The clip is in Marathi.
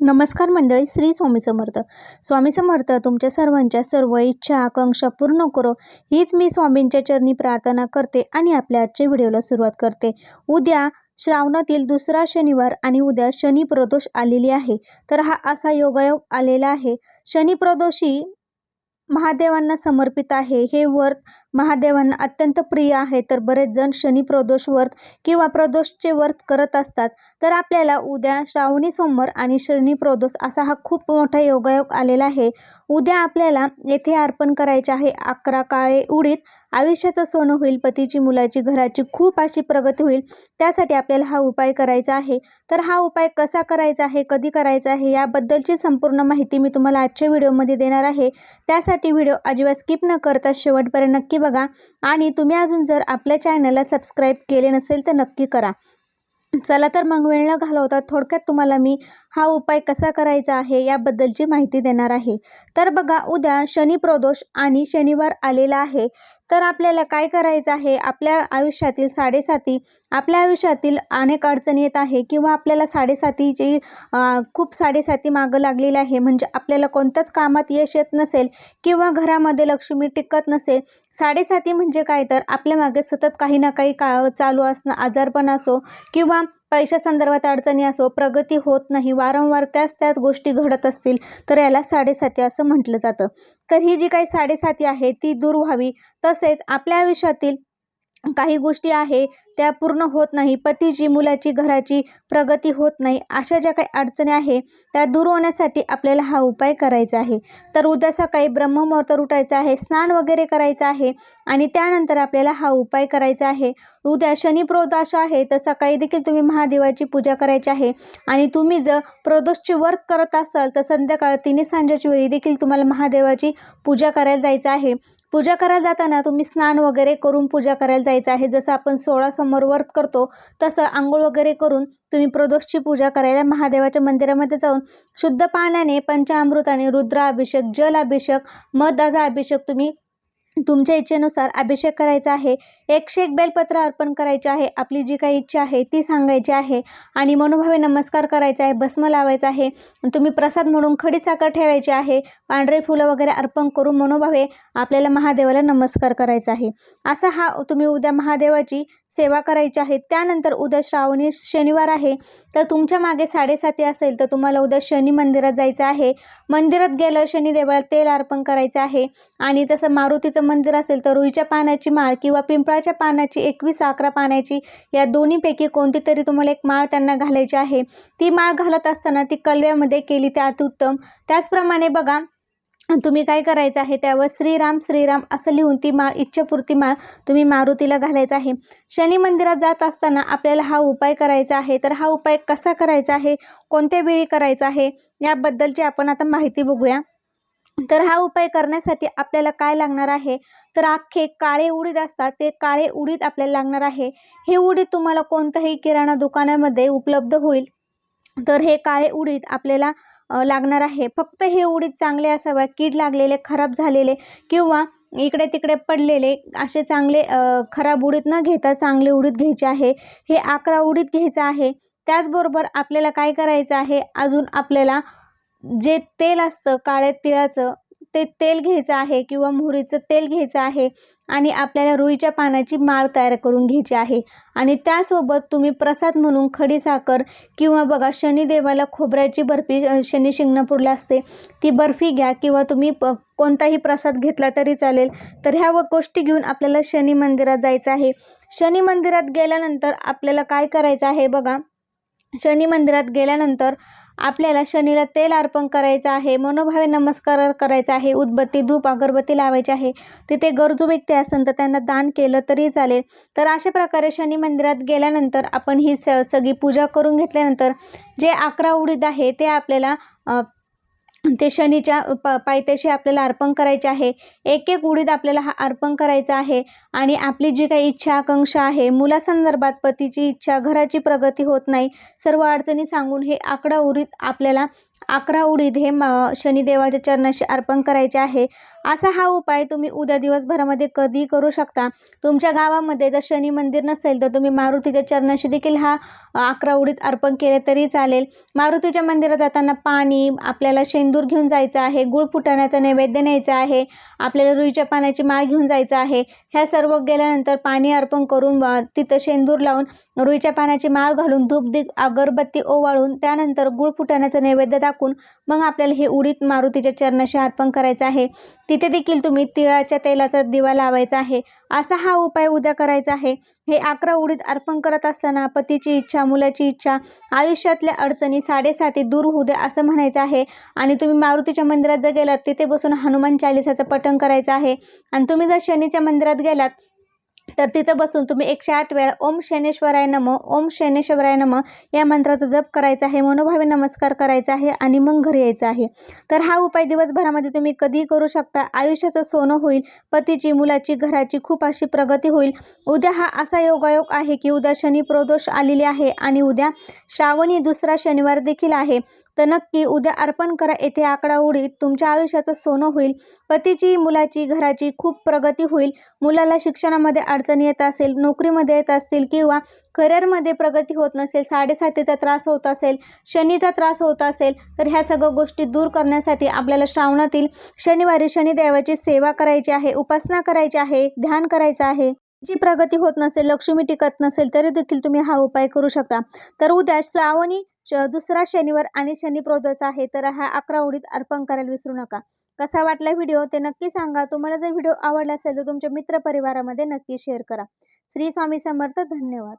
नमस्कार मंडळी श्री स्वामी समर्थ. स्वामी समर्थ तुमच्या सर्वांच्या सर्व इच्छा आकांक्षा पूर्ण करो. हीच मी स्वामींच्या चरणी प्रार्थना करते आणि आपल्या आजच्या व्हिडिओला सुरुवात करते. उद्या श्रावणातील दुसरा शनिवार आणि उद्या शनी प्रदोष आलेली आहे. तर हा असा योगायोग आलेला आहे. शनी प्रदोषी महादेवांना समर्पित आहे. हे व्रत महादेवांना अत्यंत प्रिय आहे. तर बरेच जण शनी प्रदोष व्रत किंवा प्रदोषचे व्रत करत असतात. तर आपल्याला उद्या श्रावणी सोमवार आणि शनी प्रदोष असा हा खूप मोठा योगायोग आलेला आहे. उद्या आपल्याला येथे अर्पण करायचे आहे अकरा काळे उडीत आयुष्याचं सोनं होईल पतीची मुलाची घराची खूप अशी प्रगती होईल. त्यासाठी आपल्याला हा उपाय करायचा आहे. तर हा उपाय कसा करायचा आहे कधी करायचा आहे याबद्दलची संपूर्ण माहिती मी तुम्हाला आजच्या व्हिडिओमध्ये देणार आहे. त्यासाठी व्हिडिओ अजिबात स्किप न करता शेवटपर्यंत नक्की बघा. आणि तुम्ही अजून जर आपल्या चॅनलला सबस्क्राईब केले नसेल तर नक्की करा. चला तर मग वेळ न घालवता थोडक्यात तुम्हाला मी हा उपाय कसा करायचा आहे याबद्दलची माहिती देणार आहे. तर बघा उद्या शनी प्रदोष आणि शनिवार आलेला आहे. तर आपल्याला काय करायचं आहे? आपल्या आयुष्यातील साडेसाती आपल्या आयुष्यातील अनेक अडचणी येत आहे किंवा आपल्याला साडेसातीची खूप साडेसाती मागं लागलेली आहे म्हणजे आपल्याला कोणत्याच कामात यश येत नसेल किंवा घरामध्ये लक्ष्मी टिकत नसेल साडेसाती म्हणजे काय? तर आपल्या मागे सतत काही ना काही का चालू असणं आजारपण असो किंवा पैशासंदर्भात अडचणी असो प्रगती होत नाही वारंवार त्याच त्याच गोष्टी घडत असतील तर याला साडेसाती असं म्हटलं जातं. तर ही जी काही साडेसाती आहे ती दूर व्हावी. तसेच आपल्या आयुष्यातील काही गोष्टी आहे त्या पूर्ण होत नाही. पतीची मुलाची घराची प्रगती होत नाही. अशा ज्या काही अडचणी आहे त्या दूर होण्यासाठी आपल्याला हा उपाय करायचा आहे. तर उद्या सकाळी ब्रह्ममुहूर्त उठायचं आहे स्नान वगैरे करायचं आहे आणि त्यानंतर आपल्याला हा उपाय करायचा आहे. उद्या शनी प्रदोष आहे तर सकाळी देखील तुम्ही महादेवाची पूजा करायची आहे आणि तुम्ही जर प्रदोषचे वर्क करत असाल तर संध्याकाळ तिन्ही सांजेच्या वेळी देखील तुम्हाला महादेवाची पूजा करायला जायचं आहे. पूजा करायला जाताना तुम्ही स्नान वगैरे करून पूजा करायला जायचं आहे. जसं आपण सोळा समोर व्रत करतो तसं आंघोळ वगैरे करून तुम्ही प्रदोषची पूजा करायला महादेवाच्या मंदिरामध्ये जाऊन शुद्ध पाण्याने पंचामृताने रुद्राभिषेक जलाभिषेक मधाचा अभिषेक तुम्ही तुमच्या इच्छेनुसार अभिषेक करायचा आहे. एकशे एक बेलपत्र अर्पण करायचे आहे. आपली जी काही इच्छा आहे ती सांगायची आहे. आणि मनोभावे नमस्कार करायचा आहे भस्म लावायचा आहे. तुम्ही प्रसाद म्हणून खडी साखर ठेवायची आहे. पांढरे फुलं वगैरे अर्पण करून मनोभावे आपल्याला महादेवाला नमस्कार करायचा आहे. असा हा तुम्ही उद्या महादेवाची सेवा करायची आहे. त्यानंतर उद्या श्रावणी शनिवार आहे. तर तुमच्या मागे साडेसाती असेल तर तुम्हाला उद्या शनी मंदिरात जायचं आहे. मंदिरात गेलं शनिदेवाला तेल अर्पण करायचं आहे. आणि तसं मारुतीचं मंदिर असेल तर रुईच्या पानाची माळ किंवा पिंपळा पिंपळाच्या पानाची एकवीस अकरा पाण्याची या दोन्हीपैकी कोणती तरी तुम्हाला एक माळ त्यांना घालायची आहे. ती माळ घालत असताना ती कलव्यामध्ये केली ते अतिउत्तम त्याचप्रमाणे बघा तुम्ही काय करायचं आहे त्यावर श्रीराम श्रीराम असं लिहून ती माळ इच्छापूर्ती माळ तुम्ही मारुतीला घालायचा आहे. शनी मंदिरात जात असताना आपल्याला हा उपाय करायचा आहे. तर हा उपाय कसा करायचा आहे? कोणत्या वेळी करायचा आहे? याबद्दलची आपण आता माहिती बघूया. तर हा उपाय करण्यासाठी आपल्याला काय लागणार आहे? तर अख्खे काळे उडीद असतात ते काळे उडीद आपल्याला लागणार आहे. हे उडीद तुम्हाला कोणत्याही किराणा दुकानामध्ये उपलब्ध होईल. तर हे काळे उडीद आपल्याला लागणार आहे. फक्त हे उडीद चांगले असावे कीड लागलेले खराब झालेले किंवा इकडे तिकडे पडलेले असे चांगले खराब उडीद न घेता चांगले उडीद घ्यायचे आहे. हे अकरा उडीद घ्यायचं आहे. त्याचबरोबर आपल्याला काय करायचं आहे? अजून आपल्याला जे तेल असतं काळ्या तिळाचं ते तेल घ्यायचं आहे किंवा मोहरीचं तेल घ्यायचं आहे आणि आपल्याला रुईच्या पानाची माळ तयार करून घ्यायची आहे. आणि त्यासोबत तुम्ही प्रसाद म्हणून खडीसाखर किंवा बघा शनिदेवाला खोबऱ्याची बर्फी शनी शिंगणापूरला असते ती बर्फी घ्या किंवा तुम्ही प कोणताही प्रसाद घेतला तरी चालेल. तर ह्या व गोष्टी घेऊन आपल्याला शनी मंदिरात जायचं आहे. शनी मंदिरात गेल्यानंतर आपल्याला काय करायचं आहे बघा शनी मंदिरात गेल्यानंतर आपल्याला शनीला तेल अर्पण करायचं आहे मनोभावे नमस्कार करायचा आहे उदबत्ती धूप अगरबत्ती लावायची आहे. तिथे गरजू व्यक्ती असेल तर त्यांना दान केलं तरी चालेल. तर अशा प्रकारे शनी मंदिरात गेल्यानंतर आपण ही स सगळी पूजा करून घेतल्यानंतर जे अकरा उडीद आहे ते आपल्याला ते शनीच्या प पायथ्याशी आपल्याला अर्पण करायचे आहे. एक एक उडीद आपल्याला हा अर्पण करायचा आहे. आणि आपली जी काही इच्छा आकांक्षा आहे मुलासंदर्भात पतीची इच्छा घराची प्रगती होत नाही सर्व अडचणी सांगून हे आकडा उडीत आपल्याला अकरा उडीद हे म शनिदेवाच्या चरणाशी अर्पण करायचे आहे. असा हा उपाय तुम्ही उद्या दिवसभरामध्ये कधी करू शकता. तुमच्या गावामध्ये जर शनी मंदिर नसेल तर तुम्ही मारुतीच्या चरणाशी देखील हा अकरा उडीद अर्पण केले तरी चालेल. मारुतीच्या मंदिरात जाताना पाणी आपल्याला शेंदूर घेऊन जायचं आहे गुळ फुटाण्याचा नैवेद्य न्यायचा आहे आपल्याला रुईच्या पाण्याची माळ घेऊन जायचं आहे. ह्या सर्व गेल्यानंतर पाणी अर्पण करून तिथं शेंदूर लावून रुईच्या पाण्याची माळ घालून धूप दीप अगरबत्ती ओवाळून त्यानंतर गुळ फुटाण्याचं नैवेद्य टाकून मग आपल्याला हे उडीत मारुतीच्या चरणाशी अर्पण करायचं आहे. तिथे देखील तुम्ही तिळाच्या तेलाचा दिवा लावायचा आहे. असा हा उपाय उद्या करायचा आहे. हे अकरा उडीत अर्पण करत असताना पतीची इच्छा मुलाची इच्छा आयुष्यातल्या अडचणी साडेसाती दूर होऊ दे असं म्हणायचं आहे. आणि तुम्ही मारुतीच्या मंदिरात जर गेलात तिथे बसून हनुमान चालिसाचं पठण करायचं आहे. आणि तुम्ही जर शनीच्या मंदिरात गेलात तर तिथं बसून तुम्ही एकशे आठ वेळा ओम शनेश्वराय नम ओम शनेश्वराय नम या मंत्राचा जप करायचा आहे मनोभावे नमस्कार करायचा आहे आणि मग घरी यायचं आहे. तर हा उपाय दिवसभरामध्ये तुम्ही कधीही करू शकता. आयुष्याचं सोनं होईल पतीची मुलाची घराची खूप अशी प्रगती होईल. उद्या हा असा योगायोग आहे की उद्या शनी प्रदोष आलेली आहे आणि उद्या श्रावणी दुसरा शनिवार देखील आहे. तर नक्की उद्या अर्पण करा. येथे आकडा उडीत तुमच्या आयुष्याचं सोनं होईल. पतीची मुलाची घराची खूप प्रगती होईल. मुलाला शिक्षणामध्ये अडचणी येत असेल नोकरीमध्ये येत असतील किंवा करिअरमध्ये प्रगती होत नसेल साडेसातीचा त्रास होत असेल शनीचा त्रास होत असेल तर ह्या सगळ्या गोष्टी दूर करण्यासाठी आपल्याला श्रावणातील शनिवारी शनिदेवाची सेवा करायची आहे उपासना करायची आहे ध्यान करायचं आहे. जी प्रगती होत नसेल लक्ष्मी टिकत नसेल तरी देखील तुम्ही हा उपाय करू शकता. तर उद्या श्रावणी दुसरा शनिवार आणि शनी प्रदोष आहे तर हा अकरा उडीत अर्पण करायला विसरू नका. कसा वाटला व्हिडिओ ते नक्की सांगा. तुम्हाला जर व्हिडिओ आवडला असेल तर तुमच्या मित्रपरिवारामध्ये नक्की शेअर करा. श्री स्वामी समर्थ धन्यवाद.